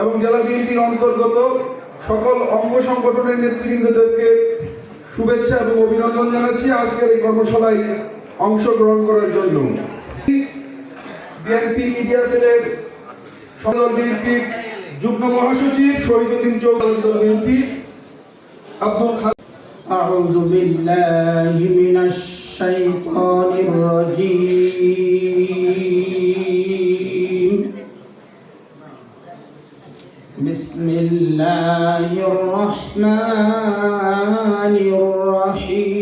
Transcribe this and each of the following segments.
এবং জেলা বিএনপির অন্তর্গত সকল অঙ্গ সংগঠনের নেতৃবৃন্দদেরকে শুভেচ্ছা এবং অভিনন্দন জানাচ্ছি আজকের এই কর্মশালায় অংশগ্রহণ করার জন্য বিএনপি মিডিয়া সেলের সদর বিএনপির যুগ্ম মহাসচিব শহীদুদ্দিন চৌধুরী বিএনপি আব্দুল খালেক أعوذ بالله من الشيطان الرجيم بسم الله الرحمن الرحيم.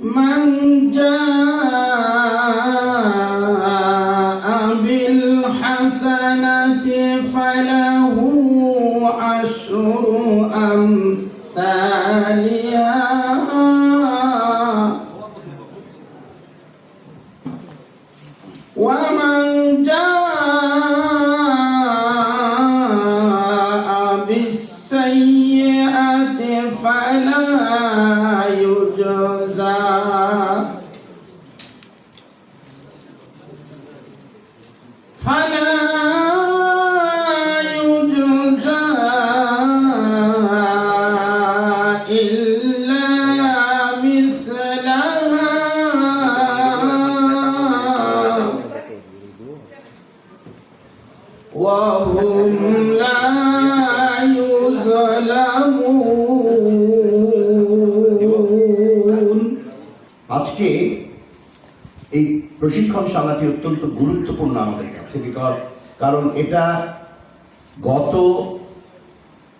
من جاء ওয়ামা প্রশিক্ষণশালাটি অত্যন্ত গুরুত্বপূর্ণ আমাদের কাছে বিকজ কারণ এটা গত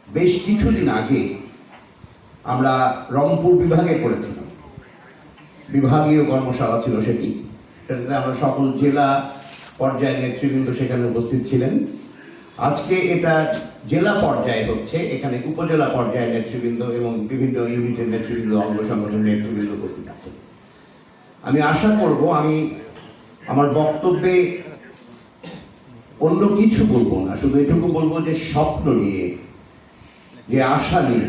বেশ কিছুদিন আগে আমরা রংপুর বিভাগে করেছিলাম বিভাগীয় কর্মশালা ছিল সেটি। সেটাতে আমরা সকল জেলা পর্যায়ের নেতৃবৃন্দ সেখানে উপস্থিত ছিলেন। আজকে এটা জেলা পর্যায়ে হচ্ছে, এখানে উপজেলা পর্যায়ের নেতৃবৃন্দ এবং বিভিন্ন ইউনিটের নেতৃবৃন্দ, অঙ্গ সংগঠনের নেতৃবৃন্দ উপস্থিত আছে আমি আশা করব, আমি আমার বক্তব্যে অন্য কিছু বলব না, শুধু এটুকু বলব যে স্বপ্ন নিয়ে, যে আশা নিয়ে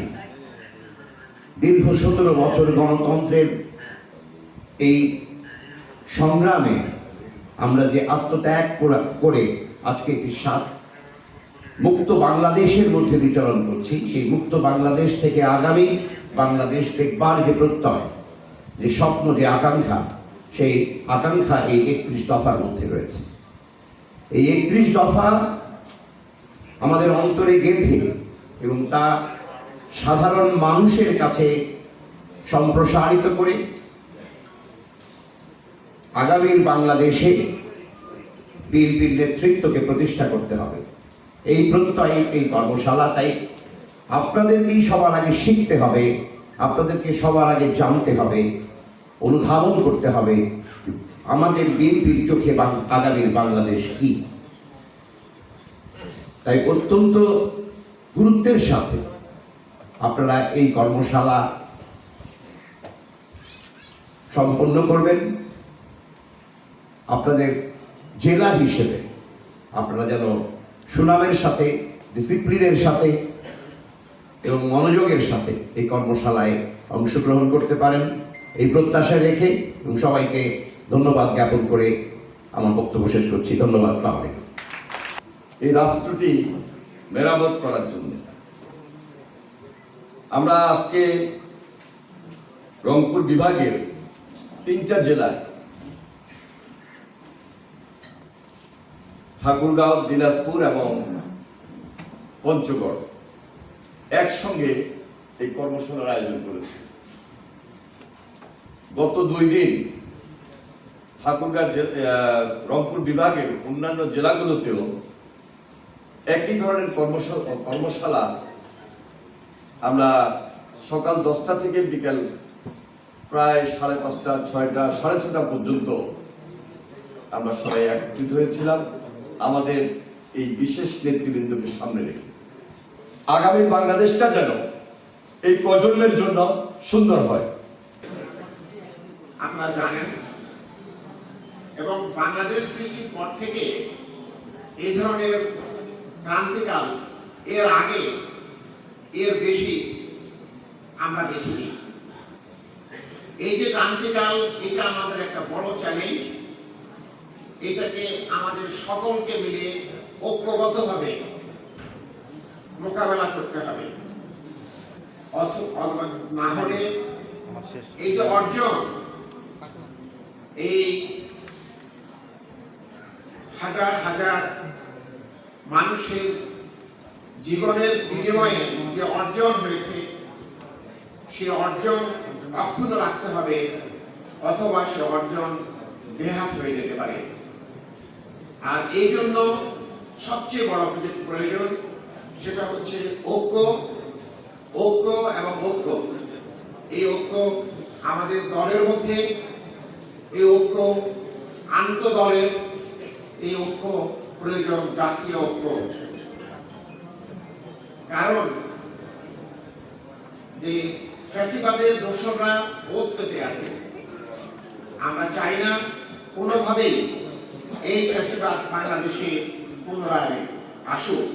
দীর্ঘ সতেরো বছর গণতন্ত্রের এই সংগ্রামে আমরা যে আত্মত্যাগ করে আজকে একটি সাত মুক্ত বাংলাদেশের মধ্যে বিচরণ করছি, সেই মুক্ত বাংলাদেশ থেকে আগামী বাংলাদেশ দেখবার যে প্রত্যয়, যে স্বপ্ন, যে আকাঙ্ক্ষা সেই আকাঙ্ক্ষা এই একত্রিশ দফার মধ্যে রয়েছে। এই একত্রিশ দফা আমাদের অন্তরে গেঁথে এবং তা সাধারণ মানুষের কাছে সম্প্রসারিত করে আগামীর বাংলাদেশে বিএনপির নেতৃত্বকে প্রতিষ্ঠা করতে হবে। এই প্রত্যয়ে এই কর্মশালা তাই আপনাদেরকেই সবার আগে শিখতে হবে, আপনাদেরকে সবার আগে জানতে হবে অনুধাবন করতে হবে। আমাদের বিএনপির চোখে আগামীর বাংলাদেশ কি? তাই অত্যন্ত গুরুত্বের সাথে আপনারা এই কর্মশালা সম্পন্ন করবেন। আপনাদের জেলা হিসেবে আপনারা যেন সুনামের সাথে, ডিসিপ্লিনের সাথে এবং মনোযোগের সাথে এই কর্মশালায় অংশগ্রহণ করতে পারেন। এই প্রত্যাশা রেখে এবং সবাইকে ধন্যবাদ জ্ঞাপন করে আমার বক্তব্য শেষ করছি। ধন্যবাদ, আসসালামু আলাইকুম। এই রাষ্ট্রটি মেরামত করার জন্য। আমরা আজকে রংপুর বিভাগের তিনটা জেলায় ঠাকুরগাঁও, দিনাজপুর এবং পঞ্চগড় একসঙ্গে এই কর্মশালার আয়োজন করেছে। গত দুই দিন আহ, রংপুর বিভাগের অন্যান্য জেলাগুলোতেও একই ধরনের কর্মশ- কর্মশালা আমরা সকাল দশটা থেকে বিকাল প্রায় সাড়ে পাঁচটা ছয়টা সাড়ে ছটা পর্যন্ত আমরা সবাই একত্রিত হয়েছিলাম। আমাদের এই বিশেষ নেতৃবৃন্দকে সামনে রেখে। আগামী বাংলাদেশটা যেন এই প্রজন্মের জন্য সুন্দর হয়। আপনারা জানেন। এবং বাংলাদেশ সৃষ্টির পর থেকে এই ধরনের ক্রান্তিকাল এর আগে এর বেশি আমরা দেখিনি। এই যে ক্রান্তিকাল এটা আমাদের একটা বড় চ্যালেঞ্জ এটাকে আমাদের সকলকে মিলে ঐক্যবদ্ধভাবে মোকাবেলা করতে হবে। না হলে এই যে অর্জন এই হাজার হাজার মানুষের জীবনের বিনিময়ে যে অর্জন হয়েছে, সে অর্জন অক্ষুণ্ণ রাখতে হবে, অথবা সে অর্জন বেহাত হয়ে যেতে পারে। আর এই জন্য সবচেয়ে বড় যে প্রয়োজন সেটা হচ্ছে ঐক্য ঐক্য এবং ঐক্য। এই ঐক্য আমাদের দলের মধ্যে এই ঐক্য আন্তদলের এই ঐক্য প্রয়োজন, জাতীয় ঐক্য। কারণ যে ফ্যাসিবাদের দোষররা ভোট পেতে আছে, আমরা চাই না কোনোভাবেই এই ফ্যাসিবাদ বাংলাদেশে পুনরায় আসুক।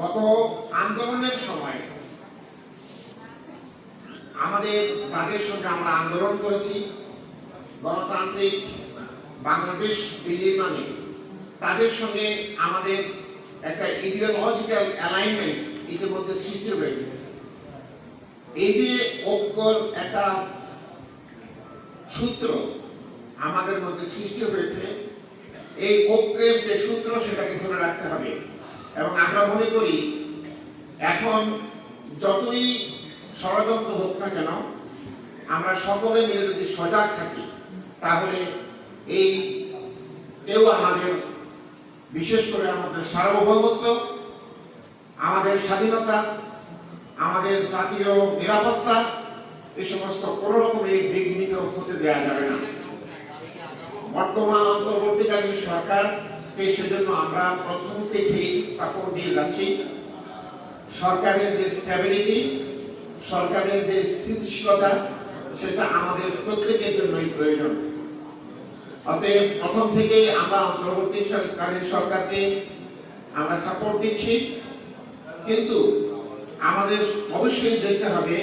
গত আন্দোলনের সময় আমাদের তাদের সঙ্গে আমরা আন্দোলন করেছি। গণতান্ত্রিক বাংলাদেশ বিনির্মাণে। তাদের সঙ্গে আমাদের একটা ইডিওলজিক্যাল অ্যালাইনমেন্ট ইতিমধ্যে সৃষ্টি হয়েছে। এই যে ঐক্যর একটা সূত্র আমাদের মধ্যে সৃষ্টি হয়েছে, এই ঐক্যের যে সূত্র সেটাকে ধরে রাখতে হবে। এবং আমরা মনে করি এখন যতই ষড়যন্ত্র হোক না কেন, আমরা সকলে মিলে যদি সজাগ থাকি, তাহলে এই কেউ আমাদের বিশেষ করে আমাদের সার্বভৌমত্ব, আমাদের স্বাধীনতা, আমাদের জাতীয় নিরাপত্তা এই সমস্ত কোনো রকম এই বিঘ্নিত হতে দেওয়া যাবে না। বর্তমান অন্তর্বর্তীকালীন সরকারকে সেজন্য আমরা প্রথম থেকেই সাপোর্ট দিয়ে যাচ্ছি। সরকারের যে স্ট্যাবিলিটি সরকারের যে স্থিতিশীলতা, সেটা আমাদের প্রত্যেকের জন্যই প্রয়োজন। অতএব প্রথম থেকেই আমরা অন্তর্বর্তীকালীন সরকারকে আমরা সাপোর্ট দিচ্ছি। কিন্তু আমাদের অবশ্যই দেখতে হবে,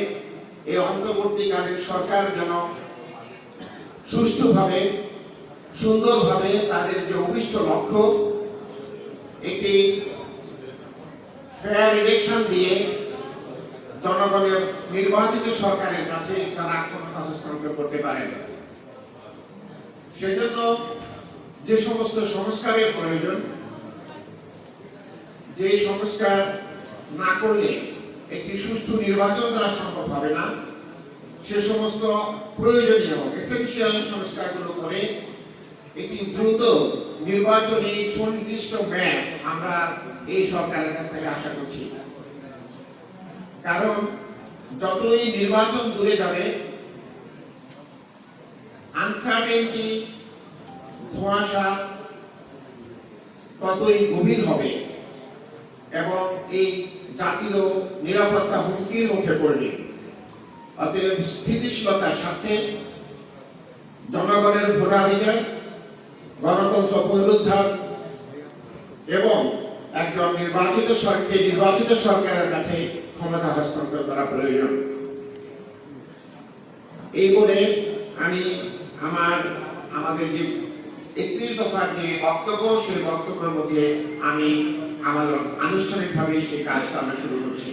এই অন্তর্বর্তীকালীন সরকার যেন সুষ্ঠুভাবে সুন্দরভাবে তাদের যে অভিষ্ট লক্ষ্য, একটি ফেয়ার ইলেকশন দিয়ে জনগণের নির্বাচিত সরকারের কাছে তারা ক্ষমতা করতে পারেন। সেজন্য যে সমস্ত সংস্কারের প্রয়োজন, যে সংস্কার না করলে একটি সুষ্ঠু নির্বাচন দ্বারা সম্ভব হবে না। সে সমস্ত প্রয়োজনীয় এসেনশিয়াল সংস্কারগুলো করে একটি দ্রুত নির্বাচনী সুনির্দিষ্ট ম্যাপ আমরা এই সরকারের কাছ থেকে আশা করছি। কারণ যতই নির্বাচন দূরে যাবে আনসার্টেনটি ধোঁয়াশা ততই গভীর হবে এবং এই জাতীয় নিরাপত্তা হুমকির মুখে পড়বে। অতএব স্থিতিশীলতার সাথে জনগণের ভোটাধিকার গণতন্ত্র পুনরুদ্ধার এবং একজন নির্বাচিত সরকারকে নির্বাচিত সরকারের কাছে ক্ষমতা হস্তান্তর করা প্রয়োজন। এই বলে আমি আমার, আমাদের যে একত্রিশ দফার যে বক্তব্য, সেই বক্তব্যের মধ্যে আমি আমার আনুষ্ঠানিকভাবে সেই কাজটা আমরা শুরু করছি।